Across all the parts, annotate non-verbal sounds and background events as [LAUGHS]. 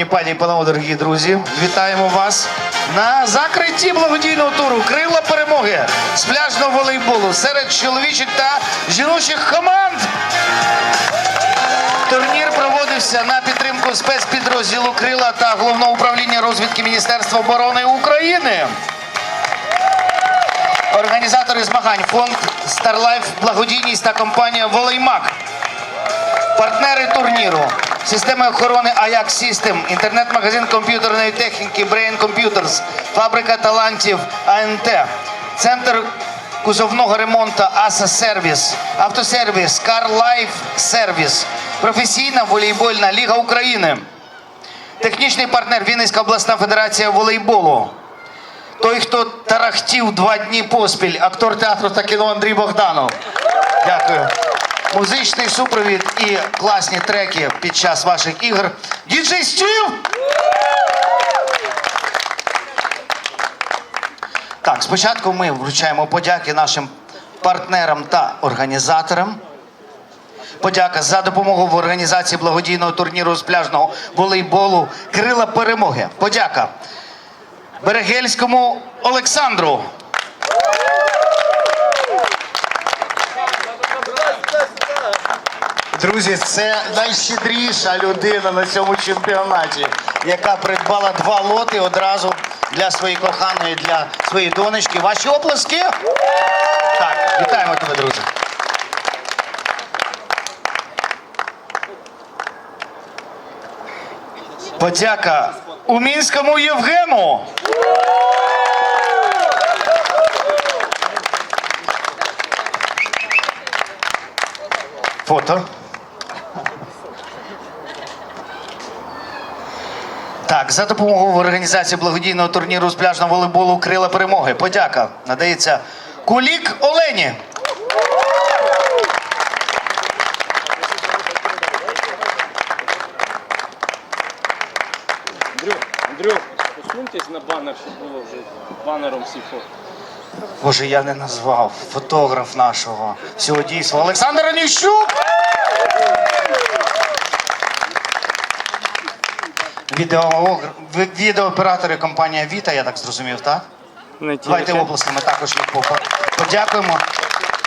Шановні пані і панове, дорогі друзі, вітаємо вас на закритті благодійного туру Крила перемоги з пляжного волейболу серед чоловічих та жіночих команд. Турнір проводився на підтримку спецпідрозділу Крила та головного управління розвідки Міністерства оборони України. Організатори змагань фонд Старлайф Благодійність та компанія Волеймак. Партнери турніру. Системи охорони Ajax System, інтернет-магазин комп'ютерної техніки Brain Computers, фабрика талантів АНТ, центр кузовного ремонту АСА Сервіс, автосервіс, Life Service, професійна волейбольна ліга України, технічний партнер Вінницька обласна федерація волейболу. Той, хто тарахтів два дні поспіль, актор театру та кіно Андрій Богданов. Дякую. Музичний супровід і класні треки під час ваших ігор. Діджей Стів! Так, спочатку ми вручаємо подяки нашим партнерам та організаторам. Подяка за допомогу в організації благодійного турніру з пляжного волейболу Крила Перемоги. Подяка Берегельському Олександру. Друзі, це найщедріша людина на цьому чемпіонаті, яка придбала два лоти одразу для своєї коханої, для своєї донечки. Ваші оплески? Так, вітаємо тебе, друже. Подяка Умінському Євгену. Фото. Так, за допомогою в організації благодійного турніру з пляжного волейболу Крила перемоги. Подяка надається Кулік Олені. Андрю, Андрю, посуньтесь на банер, щоб було вже банером всі фото. Боже, я не назвав фотограф нашого дійства Олександр Аніщук. Відео, відеооператори компанія Віта, я так зрозумів, так? Не Давайте оплесками також їх подякуємо.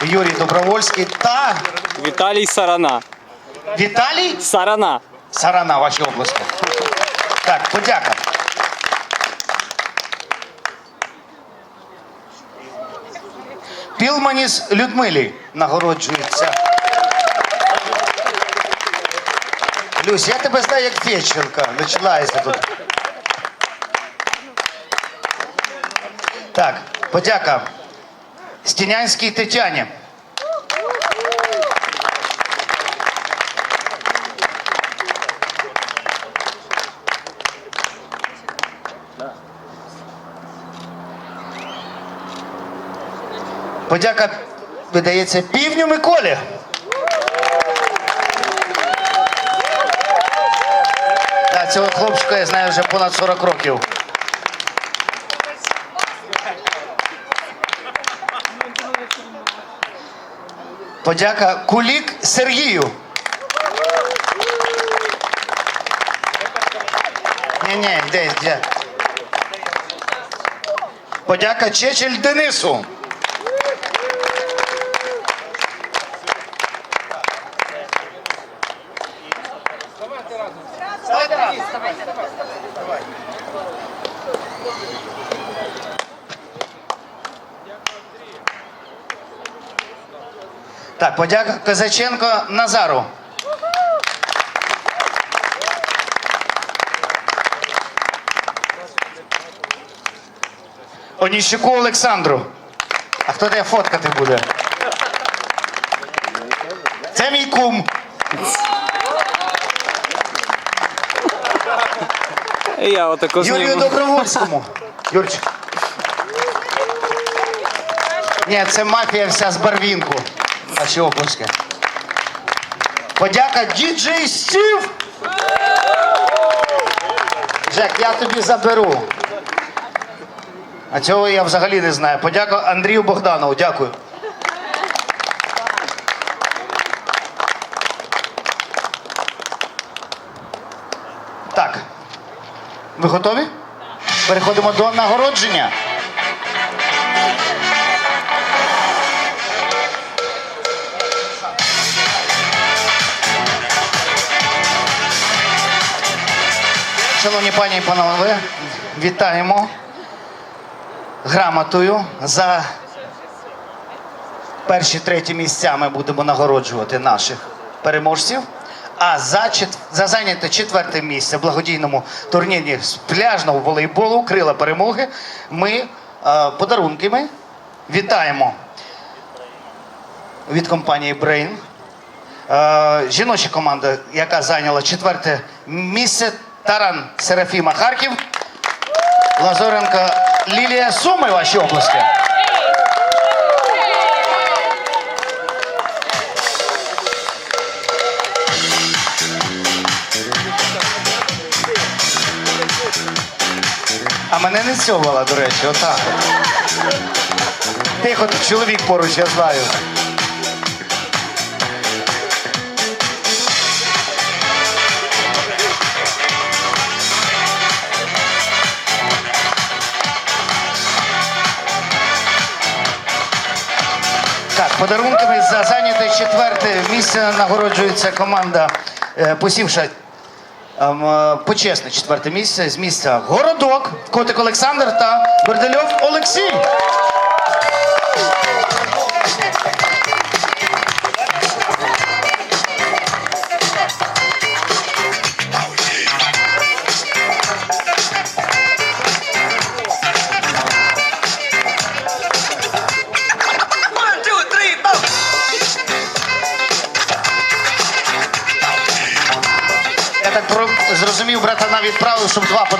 Юрій Добровольський та Віталій Сарана. Віталій Сарана. Сарана, ваші обласки. Так, подяка. Пілманіс Людмилі нагороджується. Люсь, я тебе знаю як Фещенка. Починається тут. Так, подяка. Стінянській Тетяні. Подяка видається півню Миколі. Цього хлопчика я знаю вже понад 40 років. Подяка Кулік Сергію. Ні-ні, де, де. Подяка Чечель Денису. Так, подяка Козаченко Назару. Оніщуку Олександру. А хто тебе фоткати буде? Це мій кум. Я отако Юрію зніму. Добровольському. Юрчик. Ні, це мафія вся з барвінку. А ще. Подяка діджей Стів. Жек, я тобі заберу. А цього я взагалі не знаю. Подяка Андрію Богданову. Дякую. Так. Ви готові? Переходимо до нагородження. Шановні пані і панове, вітаємо грамотою за перші треті місця ми будемо нагороджувати наших переможців. А за, за зайняте четверте місце в благодійному турнірі з пляжного волейболу Крила перемоги ми е, подарунками вітаємо від компанії Brain. Е, жіноча команда, яка зайняла четверте місце, Таран Серафіма Харків, Лазоренко Лілія Суми, ваші області. А мене не цьовала, до речі, отак. Тихо, чоловік поруч, я знаю. Подарунками за зайняте четверте місце нагороджується команда, е, посівша ем, е, почесне четверте місце з місця Городок, Котик Олександр та Бердельов Олексій.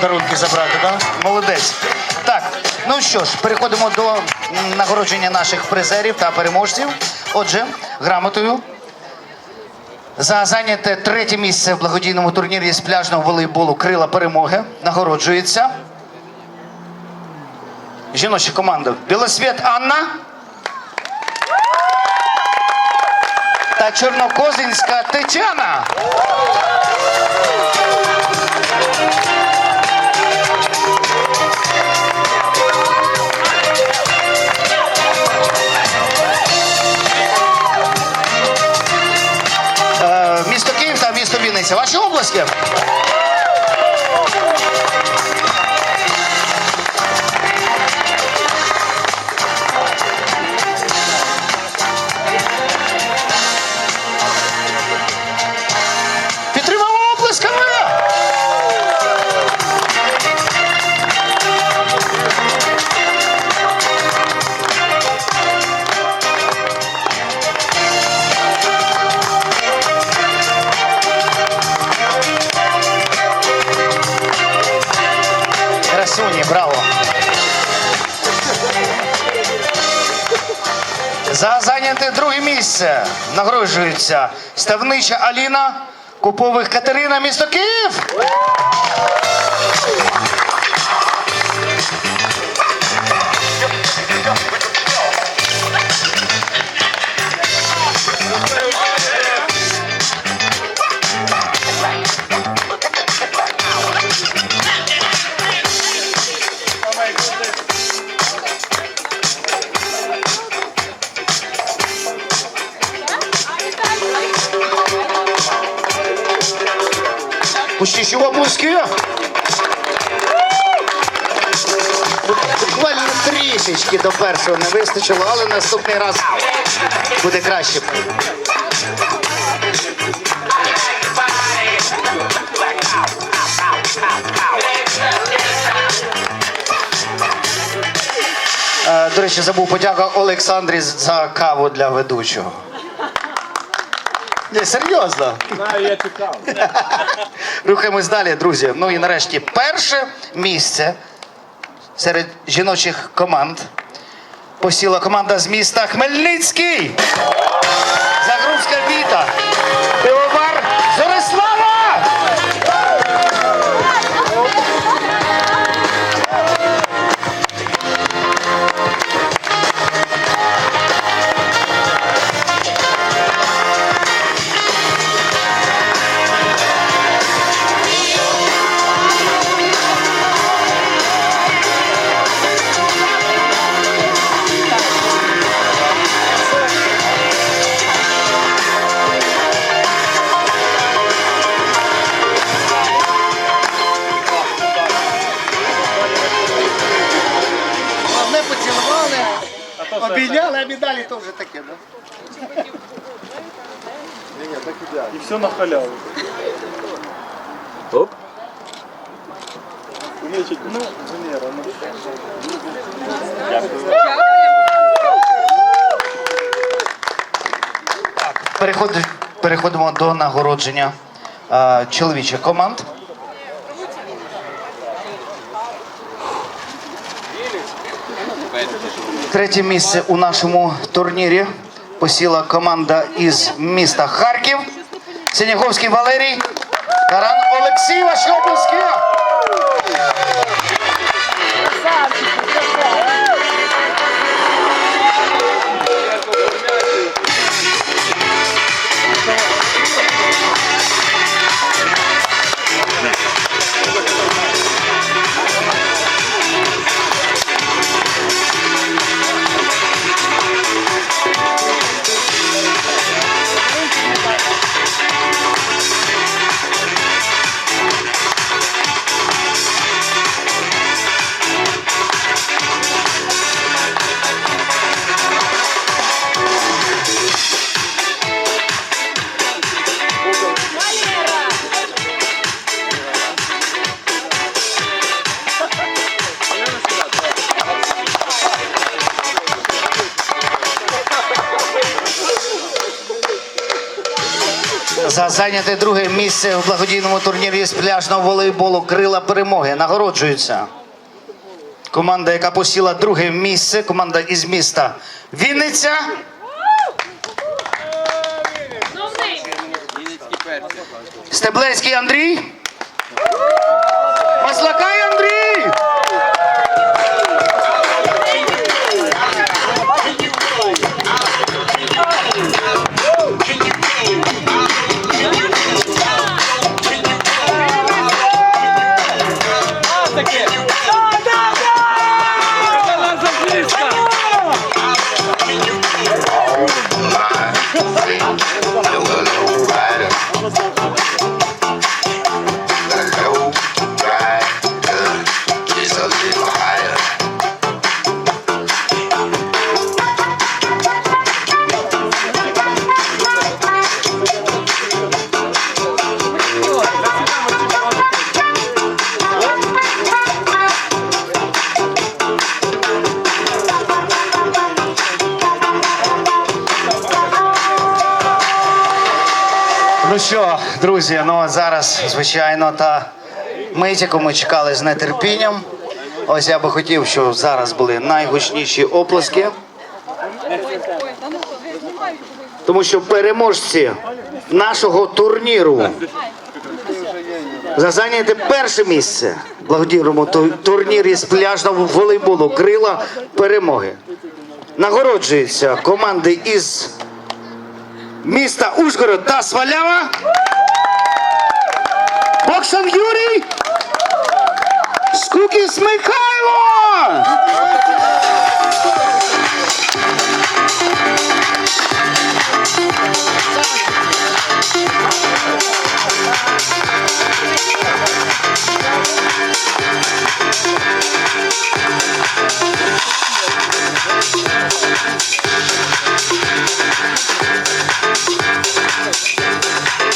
Подарунки забрати, так? Молодець. Так, ну що ж, переходимо до нагородження наших призерів та переможців. Отже, грамотою. За зайняте третє місце в благодійному турнірі з пляжного волейболу Крила перемоги нагороджується. Жіноча команда Білосвіт Анна. Та Чорнокозинська Тетяна. Ваші області? За зайняте друге місце нагороджується ставнича Аліна, Купових Катерина, місто Київ. Пустіть обласки. Буквально трішечки до першого не вистачило, але наступний раз буде краще. Е, До речі, забув подяка Олександрі за каву для ведучого. Ні, серйозно. Знаю, я цікав. [LAUGHS] Рухаємось далі, друзі. Ну і нарешті перше місце серед жіночих команд посіла команда з міста Хмельницький. Загрузка Віта. На халяву. Оп. Значить, ну, Венера, ну. Переходи- переходимо до нагородження е, чоловічих команд. Третє місце у нашому турнірі посіла команда із міста Харків. Синяковський Валерій, Таран Олексій, ваші. За зайняте друге місце у благодійному турнірі з пляжного волейболу Крила перемоги нагороджується. Команда, яка посіла друге місце, команда із міста Вінниця. Стеблецький Андрій. Маслакай Андрій. Друзі, ну а зараз, звичайно, та мить, яку ми чекали з нетерпінням. Ось я би хотів, щоб зараз були найгучніші оплески. Тому що переможці нашого турніру за зайняте перше місце благодійному турнірі з пляжного волейболу Крила перемоги. Нагороджуються команди із міста Ужгород та Свалява. Боксан Юрій. Скукіс Михайло.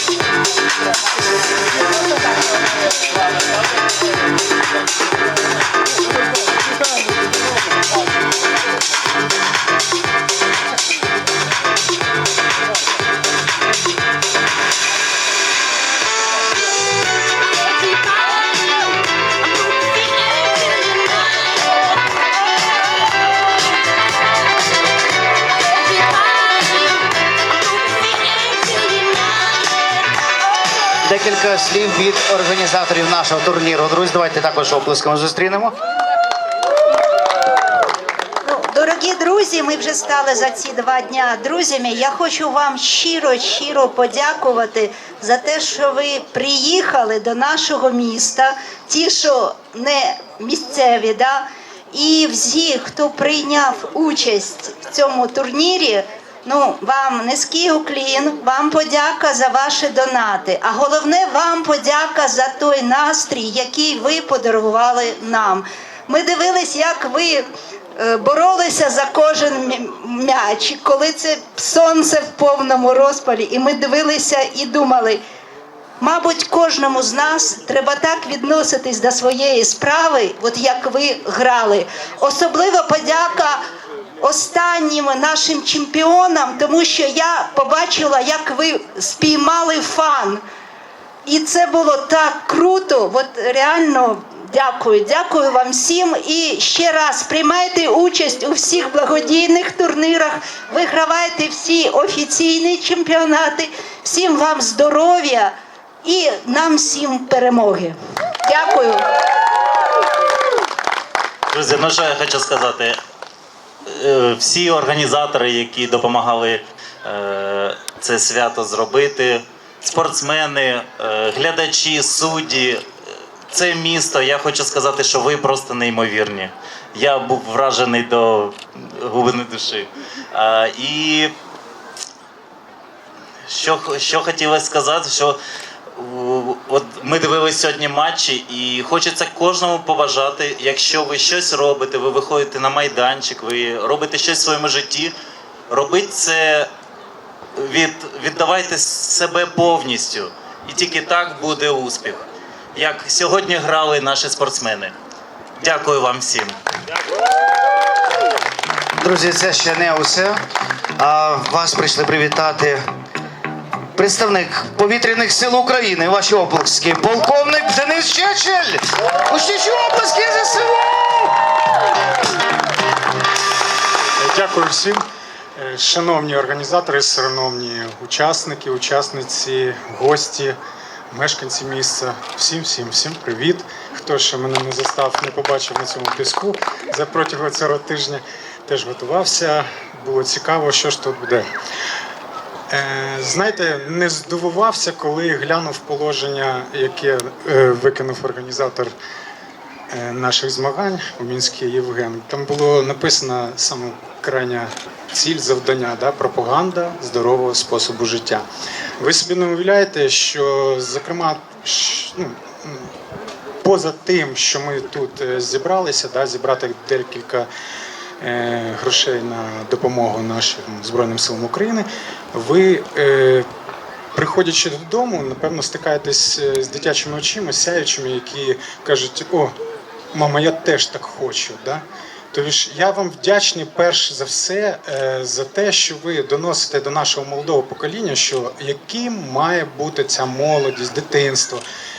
Thank you. Слів від організаторів нашого турніру. Друзі, давайте також оплесками зустрінемо. Дорогі друзі, ми вже стали за ці два дня друзями. Я хочу вам щиро, щиро подякувати за те, що ви приїхали до нашого міста, ті, що не місцеві, да? і всі, хто прийняв участь в цьому турнірі. Ну, вам низький уклін, вам подяка за ваші донати. А головне, вам подяка за той настрій, який ви подарували нам. Ми дивились, як ви е, боролися за кожен м'яч, коли це сонце в повному розпалі, і ми дивилися і думали. Мабуть, кожному з нас треба так відноситись до своєї справи, от як ви грали. Особлива подяка останнім нашим чемпіонам, тому що я побачила, як ви спіймали фан. І це було так круто. От реально дякую, дякую вам всім. І ще раз приймайте участь у всіх благодійних турнірах, вигравайте всі офіційні чемпіонати. Всім вам здоров'я і нам всім перемоги. Дякую. Друзі, ну що я хочу сказати. Е, Всі організатори, які допомагали е, це свято зробити, спортсмени, е, глядачі, судді, це місто. Я хочу сказати, що ви просто неймовірні. Я був вражений до глибини душі. І що, що хотілося сказати, що от ми дивилися сьогодні матчі, і хочеться кожному побажати, якщо ви щось робите, ви виходите на майданчик, ви робите щось в своєму житті, робіть це, від, віддавайте себе повністю. І тільки так буде успіх. Як сьогодні грали наші спортсмени. Дякую вам всім. Друзі, це ще не усе. А вас прийшли привітати представник повітряних сил України. Ваші оплески. Полковник Денис Чечель. Гучніші оплески ЗСУ! Дякую всім. Е, Шановні організатори, шановні учасники, учасниці, гості, мешканці міста. Всім, всім, всім привіт. Хто ще мене не застав, не побачив на цьому піску за протягом цього тижня, теж готувався. Було цікаво, що ж тут буде. Е, Знаєте, не здивувався, коли глянув положення, яке е, викинув організатор е, наших змагань у Мінській Євген. Там було написано саме крайня ціль завдання, да, пропаганда здорового способу життя. Ви собі не уявляєте, що, зокрема, ну, поза тим, що ми тут зібралися, да, зібрати декілька грошей на допомогу нашим Збройним силам України, ви е, приходячи додому, напевно, стикаєтесь е, з дитячими очима, сяючими, які кажуть: о, мама, я теж так хочу. Да? Тобто ж я вам вдячний перш за все е, за те, що ви доносите до нашого молодого покоління, що яким має бути ця молодість, дитинство,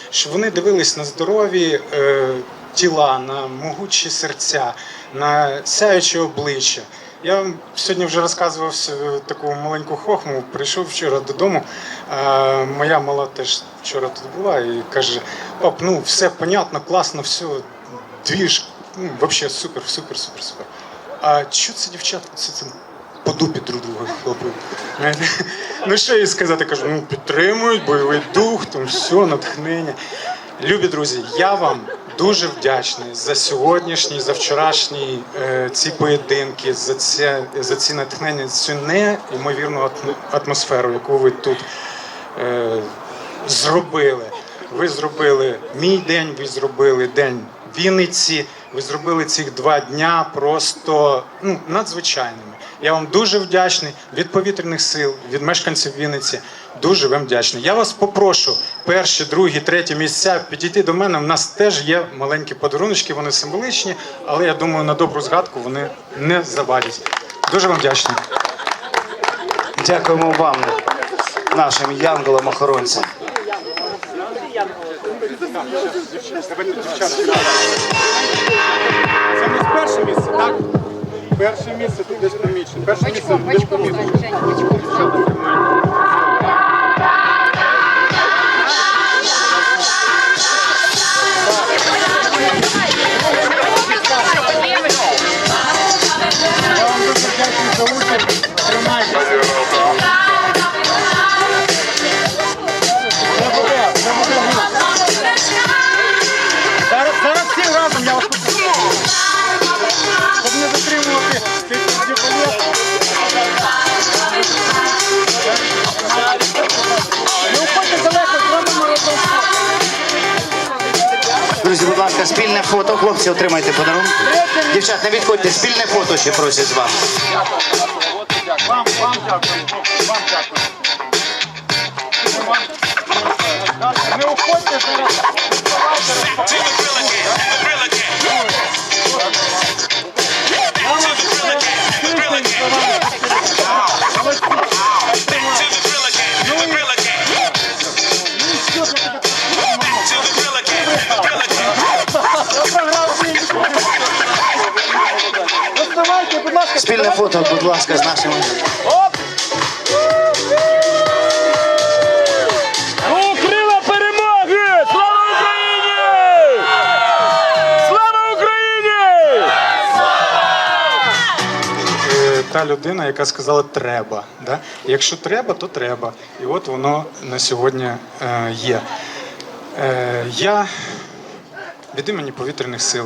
щоб вони дивились на здорові е, тіла, на могучі серця, на сяючі обличчя. Я вам сьогодні вже розказував таку маленьку хохму. Прийшов вчора додому. А моя мала теж вчора тут була і каже: пап, ну все понятно, класно, все, двіж, ну, взагалі супер, супер, супер, супер. А що це дівчатка? Це там по дупі друг друга. Знаєте? Ну що їй сказати? Кажу, ну підтримують, бойовий дух, там все, натхнення. Любі друзі, я вам дуже вдячний за сьогоднішні, за вчорашні е, ці поєдинки, за це за ці натхнення, цю неймовірну атмосферу, яку ви тут е, зробили. Ви зробили мій день, ви зробили день Вінниці. Ви зробили цих два дня просто ну, надзвичайними. Я вам дуже вдячний від повітряних сил, від мешканців Вінниці. Дуже вам вдячний. Я вас попрошу перші, другі, треті місця підійти до мене. У нас теж є маленькі подаруночки, вони символічні, але я думаю, на добру згадку вони не завадять. Дуже вам вдячний. Дякуємо вам, нашим янголам-охоронцям. Це не перше місце, так? Перше місце ти десь помічено. Перше місце десь помічено. Я ласка, спільне фото. Хлопці, отримайте подарунок. Дівчат, не відходьте, спільне фото ще просять з вами. Вам, вам. Дякую. Фото, будь ласка, з нашими. Оп! Ну, крила перемоги! Слава Україні! Слава Україні! Е, та людина, яка сказала треба. Да? Якщо треба, то треба. І от воно на сьогодні е, є. Е, я від імені повітряних сил,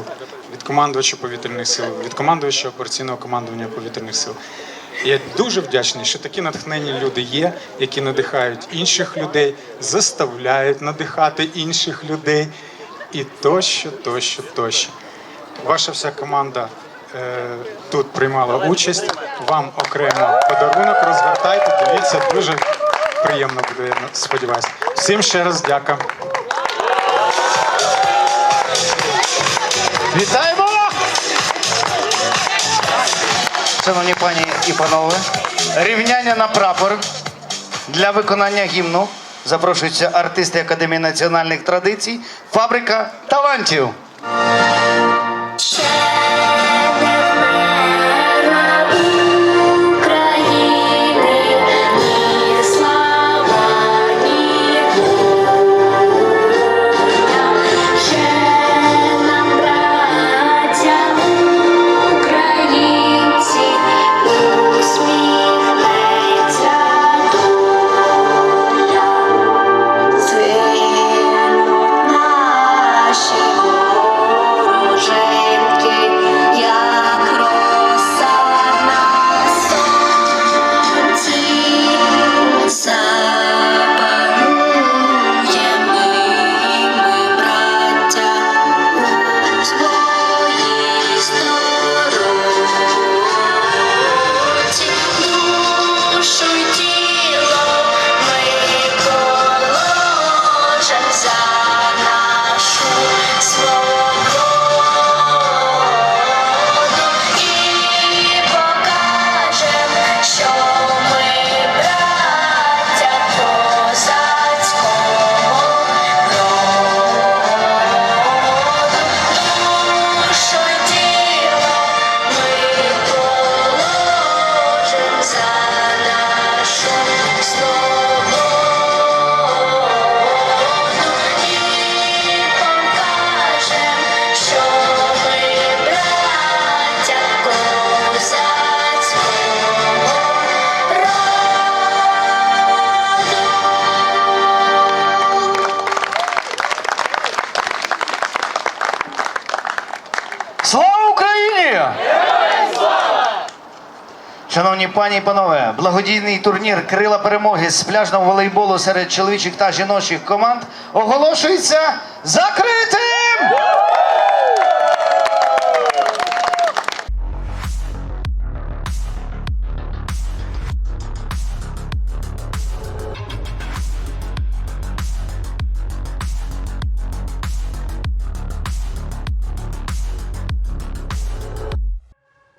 від командувача повітряних сил, від командувача операційного командування повітряних сил. Я дуже вдячний, що такі натхненні люди є, які надихають інших людей, заставляють надихати інших людей і тощо, тощо, тощо. Ваша вся команда е, тут приймала участь. Вам окремо подарунок. Розгортайте, дивіться, дуже приємно буде, сподіваюся. Всім ще раз дяка. Вітаємо! Шановні пані і панове, рівняння на прапор для виконання гімну запрошуються артисти Академії національних традицій, фабрика талантів. Шановні пані і панове, благодійний турнір Крила перемоги з пляжного волейболу серед чоловічих та жіночих команд оголошується закритим!